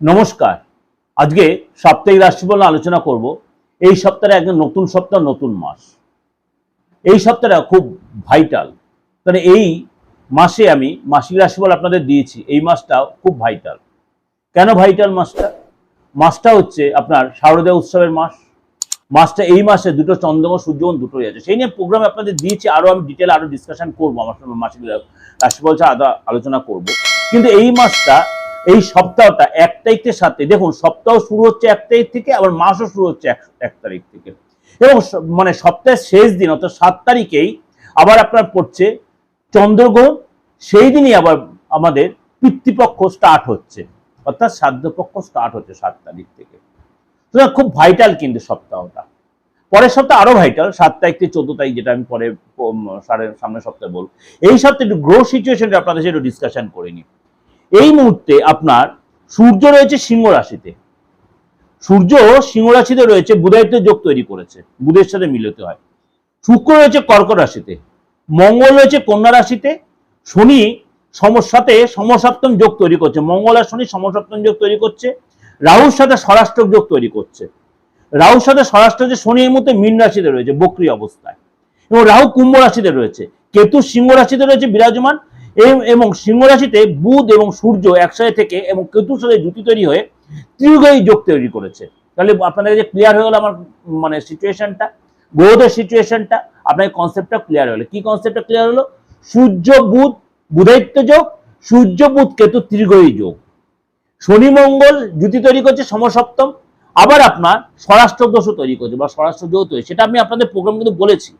নমস্কার। আজকে সাপ্তাহিক রাশিফল আলোচনা করব। এই সপ্তাহে একদম নতুন সপ্তাহ, নতুন মাস। এই সপ্তাহটা খুব ভাইটাল কারণ এই মাসে আমি মাসিক রাশিফল আপনাদের দিয়েছি। এই মাসটাও খুব ভাইটাল কেন ভাইটাল মাসটা? মাসটা হচ্ছে আপনার শারদীয় উৎসবের মাস। মাসটা এই মাসে দুটো চন্দ্রমা সূর্যগ্রহণ দুটোই আছে। সেই নিয়ে প্রোগ্রামে আপনাদের দিয়েছি। আরও আমি ডিটেল আরও ডিসকাশন করব। আমার মাসিক রাশিফল আদা আলোচনা করব। কিন্তু এই মাসটা এই সপ্তাহটা এক তারিখের সাথে, দেখুন সপ্তাহ শুরু হচ্ছে এক তারিখ থেকে, আবার মাসও শুরু হচ্ছে এক তারিখ থেকে। এবং মানে সপ্তাহের শেষ দিন, অর্থাৎ সাত তারিখেই আবার আপনার পড়ছে চন্দ্রগ্রহণ, সেই দিনই আবার আমাদের পিতৃপক্ষ স্টার্ট হচ্ছে। অর্থাৎ শ্রাদ্ধপক্ষ স্টার্ট হচ্ছে সাত তারিখ থেকে। সুতরাং খুব ভাইটাল কিন্তু সপ্তাহটা। পরের সপ্তাহ আরও ভাইটাল সাত তারিখ থেকে চোদ্দ তারিখ যেটা আমি পরে সাড়ে, সামনের সপ্তাহে বলব। এই সপ্তাহে একটু গ্রো সিচুয়েশনটা আপনাদের সাথে ডিসকাশন করে নিই। এই মুহূর্তে আপনার সূর্য রয়েছে সিংহ রাশিতে। সূর্য সিংহ রাশিতে রয়েছে বুধায়িত্ব যোগ তৈরি করেছে, বুধের সাথে মিলিত হয়। শুক্র রয়েছে কর্কট রাশিতে, মঙ্গল রয়েছে কন্যা রাশিতে, শনি সমসাতে সমসপ্তম যোগ তৈরি করছে, মঙ্গল আর শনি সমসপ্তম যোগ তৈরি করছে, রাহুর সাথে স্বরাষ্ট্র যোগ তৈরি করছে। রাহুর সাথে স্বরাষ্ট্র যে শনি এই মুহূর্তে মীন রাশিতে রয়েছে, বক্রি অবস্থায়। এবং রাহু কুম্ভ রাশিতে রয়েছে, কেতু সিংহ রাশিতে রয়েছে বিরাজমান এবং সিংহ রাশিতে বুধ এবং সূর্য একসাথে থেকে এবং কেতুর সাথে জুতি তৈরি হয়ে ত্রিগ্রহী যোগ তৈরি করেছে। তাহলে আপনাদের কাছে ক্লিয়ার হয়ে গেল আমার মানে সিচুয়েশনটা গ্রহদের সিচুয়েশনটা আপনার কনসেপ্টটা ক্লিয়ার হলো। কি কনসেপ্টটা ক্লিয়ার হলো? সূর্য বুধ বুধায়িত্ব যোগ, সূর্য বুধ, কেতু ত্রিগ্রহী যোগ। শনি মঙ্গল জুতি তৈরি করছে সমসপ্তম। আবার আপনার স্বরাষ্ট্র দোষও তৈরি করছে বা স্বরাষ্ট্র যোগ তৈরি। সেটা আমি আপনাদের প্রোগ্রাম কিন্তু বলেছি।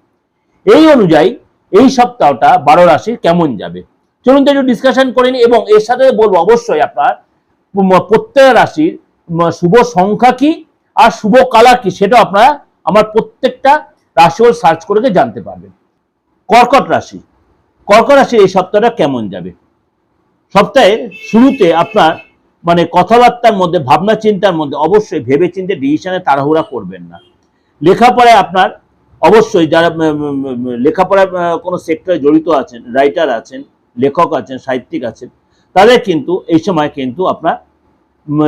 এই অনুযায়ী এই সপ্তাহটা বারো রাশির কেমন যাবে? চলুন তো একটু ডিসকাশন করে নিই এবং এর সাথে বলব অবশ্যই আপনার প্রত্যেক রাশির শুভ সংখ্যা কি আর শুভ কালার কি সেটা আপনারা আমার প্রত্যেকটা রাশিও সার্চ করে জানতে পারবেন। কর্কট রাশি। কর্কট রাশি এই সপ্তাহটা কেমন যাবে? সপ্তাহের শুরুতে আপনার মানে কথাবার্তার মধ্যে, ভাবনা চিন্তার মধ্যে অবশ্যই ভেবে চিন্তে ডিসিশনে তাড়াহুড়া করবেন না। লেখাপড়ায় আপনার অবশ্যই যারা লেখাপড়ায় কোনো সেক্টরে জড়িত আছেন রাইটার আছেন লেখক আছেন সাহিত্যিক আছেন তাদের কিন্তু এই সময় কিন্তু আপনার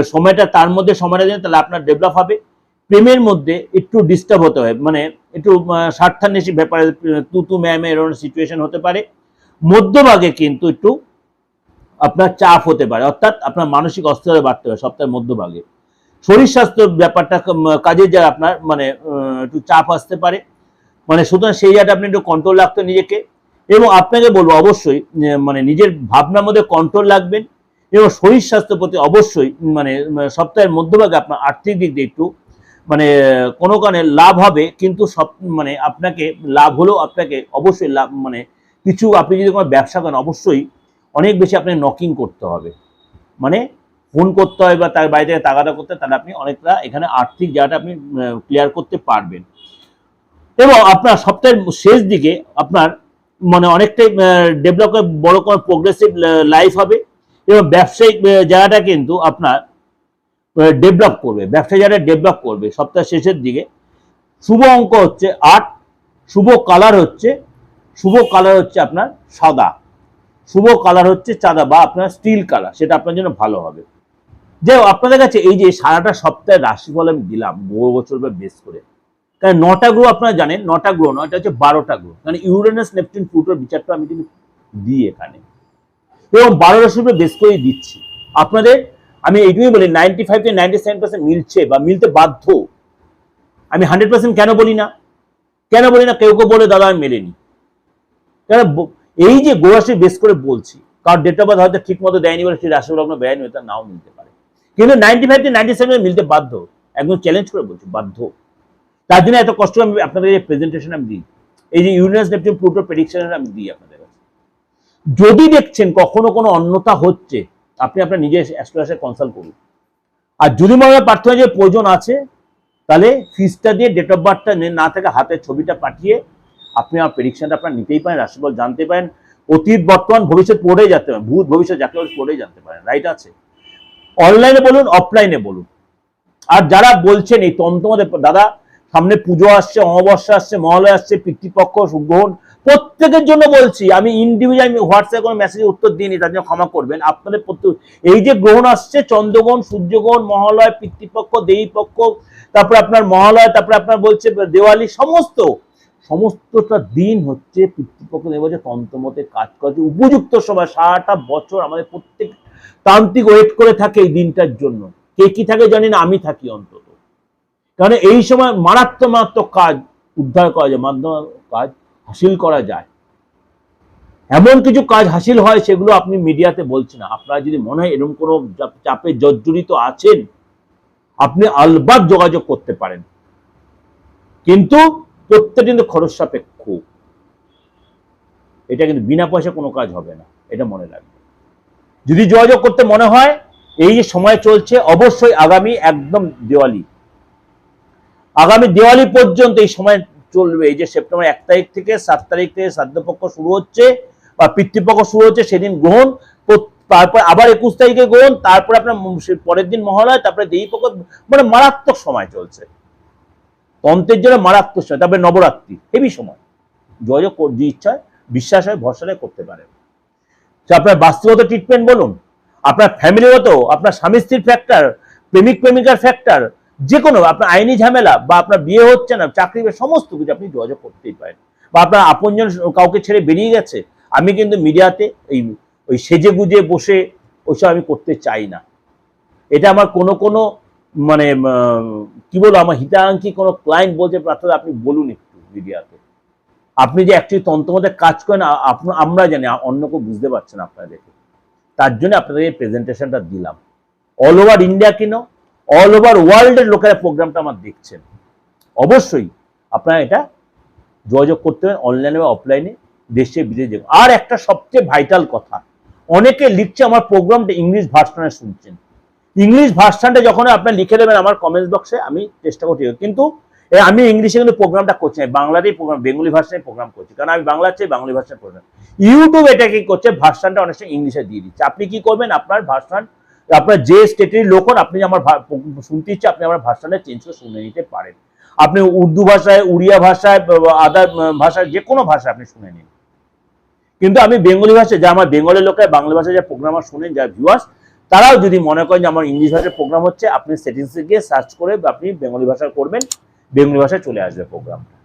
সময়টা তার মধ্যে সময়টা দেন তাহলে আপনার ডেভেলপ হবে প্রেমের মধ্যে একটু ডিস্টার্ব হতে হয় মানে একটু স্বার্থান্বেষী ব্যাপারে আহ, তু তু ম্যামে এরকম সিচুয়েশন হতে পারে মধ্যভাগে কিন্তু একটু আপনার চাপ হতে পারে অর্থাৎ আপনার মানসিক অস্থিরতা বাড়তে পারে সপ্তাহের মধ্যভাগে। শরীর স্বাস্থ্য ব্যাপারটা কাজের যা আপনার মানে একটু চাপ আসতে পারে মানে সুতরাং সেই জায়গাটা আপনি একটু কন্ট্রোল রাখতে নিজেকে এবং আপনাকে বলব অবশ্যই মানে নিজের ভাবনার মধ্যে কন্ট্রোল রাখবেন এবং শরীর স্বাস্থ্যের প্রতি অবশ্যই মানে সপ্তাহের মধ্যভাগে আপনার আর্থিক দিক দিয়ে একটু মানে কোনো কারণে লাভ হবে, কিন্তু সব মানে আপনাকে লাভ হলেও আপনাকে অবশ্যই লাভ মানে কিছু আপনি যদি কোনো ব্যবসা করেন, অবশ্যই অনেক বেশি আপনাকে নকিং করতে হবে। মানে ফোন করতে হয় বা তার বাড়ি থেকে তাগাদা করতে তাহলে আপনি অনেকটা এখানে আর্থিক জায়গাটা আপনি ক্লিয়ার করতে পারবেন। এবং আপনার সপ্তাহের শেষ দিকে আপনার মানে অনেকটাই ডেভেলপ করে বড় কোনো প্রোগ্রেসিভ লাইফ হবে। এবং ব্যবসায়িক জায়গাটা কিন্তু আপনার ডেভেলপ করবে। ব্যবসা জায়গাটা ডেভেলপ করবে সপ্তাহের শেষের দিকে। শুভ অঙ্ক হচ্ছে আট, শুভ কালার হচ্ছে, শুভ কালার হচ্ছে আপনার সাদা। শুভ কালার হচ্ছে চাঁদা বা আপনার স্টিল কালার সেটা আপনার জন্য ভালো হবে। যে আপনাদের কাছে এই যে সারাটা সপ্তাহে রাশিফল আমি দিলাম, বহু বছর বা বেস করে। কারণ নটা গ্রহ আপনারা জানেন, নটা গ্রহ নয়, এটা হচ্ছে বারোটা গ্রহ। মানে ইউরেনাস নেপচুন প্লুটোর বিচারটা আমি কিন্তু দিই এখানে। এবং বারো রাশির উপরে বেস করেই দিচ্ছি। আপনাদের, আমি এইটুকুই বলি নাইনটি ফাইভ থেকে নাইনটি সেভেন পার্সেন্ট মিলছে বা মিলতে বাধ্য। আমি হান্ড্রেড পার্সেন্ট কেন বলি না? কেন বলি না? কেউ কেউ বলে, দাদা, আমি মেলেনি। কেন এই যে গোরাশি বেস করে বলছি, কারণ ডেট অফ বার্থ হয়তো ঠিক মতো দেয়নি বলে সেই রাশি লগ্ন বেআইনি হয়তো নাও মিলতে পারে। কিন্তু নাইনটি ফাইভ থেকে নাইনটি সেভেন মিলতে বাধ্য। একদম চ্যালেঞ্জ করে বলছি, বাধ্য। তার জন্য এত কষ্ট আমি আপনাদের এই প্রেজেন্টেশন আমি দিই। এই যে ইউনিভার্স নেপচুন প্লুটো প্রেডিকশন আমি দিই আপনাদের যদি দেখছেন কখনো কোনো অন্যতা হচ্ছে, আপনি আপনার নিজের অ্যাস্ট্রোলজার কনসাল্ট করুন। আর যদি মনে হয় প্রার্থনা যে প্রয়োজন আছে, তাহলে ফিজটা দিয়ে ডেট অফ বার্থটা না থেকে হাতের ছবিটা পাঠিয়ে আপনি আমার প্রেডিকশনটা আপনার নিতেই পারেন, রাশিফল জানতে পারেন। অতীত, বর্তমান, ভবিষ্যৎ পড়েই জানতে পারেন, ভূত, ভবিষ্যৎ, যাকে পড়েই জানতে পারেন রাইট আছে? অনলাইনে বলুন অফলাইনে বলুন। আর যারা বলছেন এই তন্ত্রমদের দাদা সামনে পুজো আসছে, অমাবস্যা আসছে, মহালয় আসছে, পিতৃপক্ষ গ্রহণ প্রত্যেকের জন্য বলছি, আমি ইন্ডিভিজুয়াল আমি হোয়াটসঅ্যাপে কোনো মেসেজে উত্তর দিইনি, তার জন্য ক্ষমা করবেন। আপনাদের প্রত্যেক এই যে গ্রহণ আসছে, চন্দ্রগ্রহণ, সূর্যগ্রহণ, মহালয়, পিতৃপক্ষ, দেবীপক্ষ, তারপরে আপনার মহালয়, তারপরে আপনার বলছে দেওয়ালি, সমস্ত, সমস্তটা দিন হচ্ছে পিতৃপক্ষ দেবতা তন্ত্রমতে কাজ করছে উপযুক্ত সময়, সারাটা বছর আমাদের প্রত্যেক তান্ত্রিক ওয়েট করে থাকে এই দিনটার জন্য। কে কি থাকে জানি না, আমি থাকি অন্তত। কারণ এই সময় মারাত্মক মারাত্মক কাজ উদ্ধার করা যায় মাধ্যম কাজ হাসিল করা যায়। এমন কিছু কাজ হাসিল হয়, সেগুলো আপনি মিডিয়াতে বলছেন আপনারা যদি মনে হয় এরকম কোনো চাপ- জর্জরিত আছেন, আপনি আলবাদ যোগাযোগ করতে পারেন। কিন্তু প্রত্যেকটা কিন্তু খরচ সাপেক্ষ। এটা কিন্তু বিনা পয়সা কোনো কাজ হবে না, এটা মনে রাখবেন। যদি যোগাযোগ করতে মনে হয়, এই যে সময় চলছে, অবশ্যই আগামী একদম দেওয়ালি আগামী দেওয়ালি পর্যন্ত এই সময় চলবে। এই যে সেপ্টেম্বর এক তারিখ থেকে, সাত তারিখ থেকে শ্রাদ্ধপক্ষ শুরু হচ্ছে বা পিতৃপক্ষ শুরু হচ্ছে, সেদিন গ্রহণ। তারপর আবার একুশ তারিখে গ্রহণ, তারপরে আপনার পরের দিন মহালয়, তারপরে দেবীপক্ষ মানে মারাত্মক সময় চলছে। তন্ত্রের জন্য মারাত্মক সময়, তারপরে নবরাত্রি, হেভি সময়। কর- যে ইচ্ছা বিশ্বাস হয়, ভরসা করতে পারে। আপনার বাস্তুগত ট্রিটমেন্ট বলুন। আপনার ফ্যামিলিগত আপনার স্বামী স্ত্রীর ফ্যাক্টর প্রেমিক প্রেমিকার ফ্যাক্টর যে কোনো আপনার আইনি ঝামেলা বা আপনার বিয়ে হচ্ছে না, চাকরি সমস্ত কিছু আপনি যোগাযোগ করতেই পারেন। বা আপনার আপনজন কাউকে ছেড়ে বেরিয়ে গেছে, আমি কিন্তু মিডিয়াতে এই, ওই সেজে গুজে বসে ওইসব আমি করতে চাই না। এটা আমার কোনো কোনো মানে কি বলব, আমার হিতাকাঙ্ক্ষী কোনো ক্লায়েন্ট বলছে, প্রার্থনা, আপনি বলুন একটু মিডিয়াতে। আপনি যে অ্যাকচুয়ালি তন্ত্রমতে কাজ করেন আমরা জানি অন্য কেউ বুঝতে পারছেন আপনারা দেখে তার জন্য আপনাদের এই প্রেজেন্টেশনটা দিলাম। অল ওভার ইন্ডিয়া কেন? অল ওভার ওয়ার্ল্ডের লোকেরা প্রোগ্রামটা আমার দেখছেন। অবশ্যই আপনারা এটা যোগাযোগ করতে পারেন অনলাইনে বা অফলাইনে দেশে বিদেশে আর একটা সবচেয়ে ভাইটাল কথা, অনেকে লিখছে আমার প্রোগ্রামটা ইংলিশ ভার্সনে শুনছেন। ইংলিশ ভার্সনটা যখন আপনার লিখে দেবেন আমার কমেন্টস বক্সে আমি চেষ্টা করছি। কিন্তু আমি ইংলিশে কিন্তু প্রোগ্রামটা করছি না বাংলাতেই প্রোগ্রাম বেঙ্গলি ভার্সনে প্রোগ্রাম করছি। কারণ আমি বাংলার চেয়ে বাংলা ভার্সনে প্রোগ্রাম ইউটিউব এটা কি করছে ভার্সনটা অনেক সময় ইংলিশে দিয়ে দিচ্ছে। আপনি কি করবেন? আপনার ভার্সন আপনার যে স্টেটের লোক হন, আপনি আমার শুনতে ইচ্ছে আপনি আমার ভাষাটা চেঞ্জ করে শুনে নিতে পারেন। আপনি উর্দু ভাষায় উড়িয়া ভাষায় আদার ভাষায় যে কোনো ভাষায় আপনি শুনে নিন। কিন্তু আমি বেঙ্গলি ভাষায় যা আমার বেঙ্গলের লোকেরা বাংলা ভাষায় যা প্রোগ্রাম শোনেন যা ভিউয়ার্স তারাও যদি মনে করেন যে আমার ইংলিশ ভাষায় প্রোগ্রাম হচ্ছে আপনি সেটিংসে গিয়ে সার্চ করে আপনি বেঙ্গলি ভাষায় করবেন বেঙ্গলি ভাষায় চলে আসবে প্রোগ্রামটা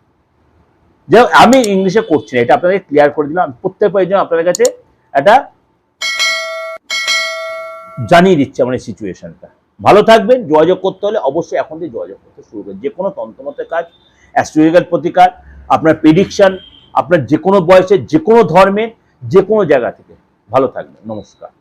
যে আমি ইংলিশে করছি না এটা আপনাদের ক্লিয়ার করে দিলাম। প্রত্যেক প্রয়োজন আপনাদের কাছে একটা জানিয়ে দিচ্ছে আমার এই সিচুয়েশনটা ভালো থাকবেন, যোগাযোগ করতে হলে অবশ্যই এখন থেকে যোগাযোগ করতে শুরু করবেন যে কোনো তন্ত্রমতের কাজ অ্যাস্ট্রোলজিক্যাল প্রতিকার, আপনার প্রেডিকশন আপনার যে কোনো বয়সে যে কোনো ধর্মের যে কোনো জায়গা থেকে। ভালো থাকবেন, নমস্কার।